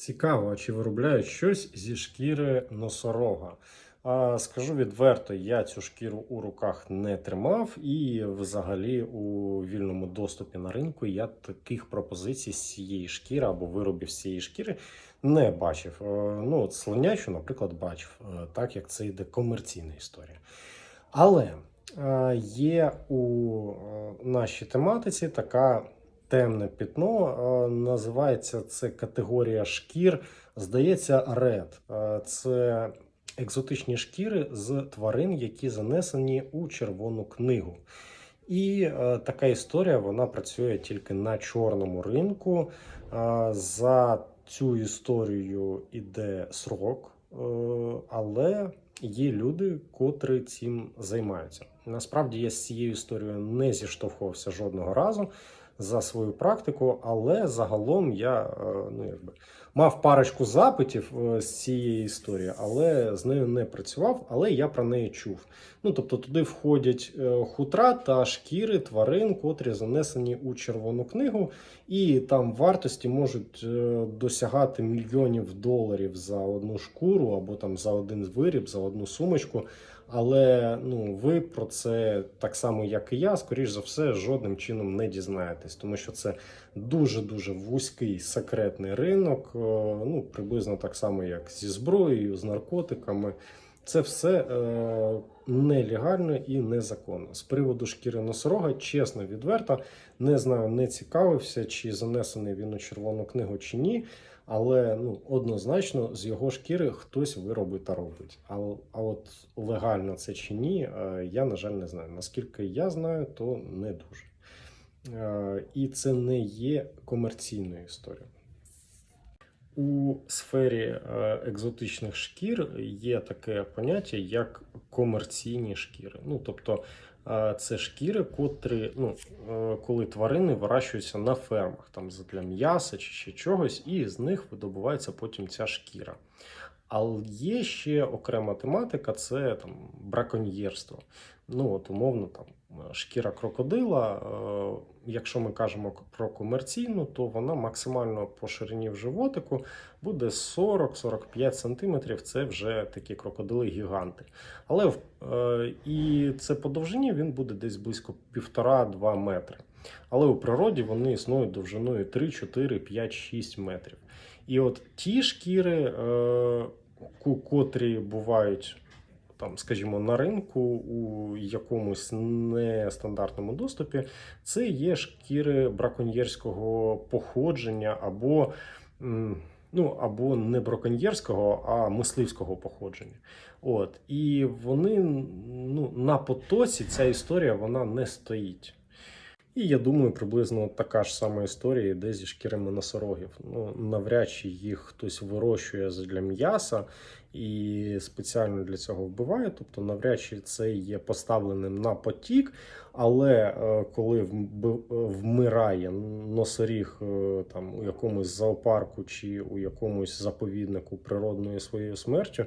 Цікаво, чи виробляють щось зі шкіри носорога. А, скажу відверто, я цю шкіру у руках не тримав, і взагалі у вільному доступі на ринку я таких пропозицій з цієї шкіри або виробів з цієї шкіри не бачив. Е, Ну, от слонячу, наприклад, бачив, е, так як це йде комерційна історія. Але е, є у нашій тематиці така темне пітно. Називається це категорія шкір. Здається. Е, Це екзотичні шкіри з тварин, які занесені у червону книгу. І така історія вона працює тільки на чорному ринку. За цю історію іде срок, е, але є люди, котрі цим займаються. Насправді я з цією історією не зіштовхувався жодного разу за свою практику, але загалом я е, ну, якби, мав парочку запитів е, з цієї історії, але з нею не працював, але я про неї чув. Ну, тобто туди входять е, хутра та шкіри тварин, котрі занесені у червону книгу, і там вартості можуть досягати мільйонів доларів за одну шкуру або там за один виріб, за одну сумочку. Але ну ви про це так само, як і я, скоріш за все, жодним чином не дізнаєтесь, тому що це дуже дуже вузький секретний ринок. е, Ну приблизно так само, як зі зброєю, з наркотиками. Це все е, нелегально і незаконно. З приводу шкіри носорога, чесно, відверто, не знаю, не цікавився, чи занесений він у червону книгу чи ні. Але ну однозначно з його шкіри хтось виробить та робить. А, а от легально це чи ні, е, я на жаль не знаю. Наскільки я знаю, то не дуже. Е, І це не є комерційною історією. У сфері е, екзотичних шкір є таке поняття, як комерційні шкіри. Ну, тобто, е, це шкіри, котрі, ну, коли тварини вирощуються на фермах, там для м'яса чи ще чогось, і з них видобувається потім ця шкіра. Але є ще окрема тематика це там браконьєрство. Ну, от умовно, там шкіра крокодила. е, Якщо ми кажемо про комерційну, то вона максимально по ширині в животику буде 40-45 см. Це вже такі крокодили-гіганти. Але е, і це по довжині він буде десь близько 1,5-2 метри. Але у природі вони існують довжиною 3, 4, 5, 6 метрів. І от ті шкіри, е, котрі бувають там, скажімо, на ринку у якомусь нестандартному доступі, це є шкіри браконьєрського походження або. Ну, або не браконьєрського, а мисливського походження. От. І вони ну, на потоці ця історія вона не стоїть. І я думаю, приблизно така ж сама історія йде зі шкірами носорогів. Ну, навряд чи їх хтось вирощує для м'яса і спеціально для цього вбиває. Тобто, навряд чи це є поставленим на потік. Але е, коли вмирає носоріг е, там у якомусь зоопарку чи у якомусь заповіднику природною своєю смертю,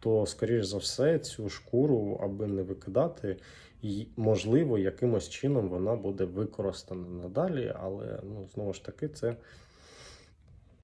то скоріш за все цю шкуру, аби не викидати, і, можливо, якимось чином вона буде використана надалі, але ну знову ж таки, це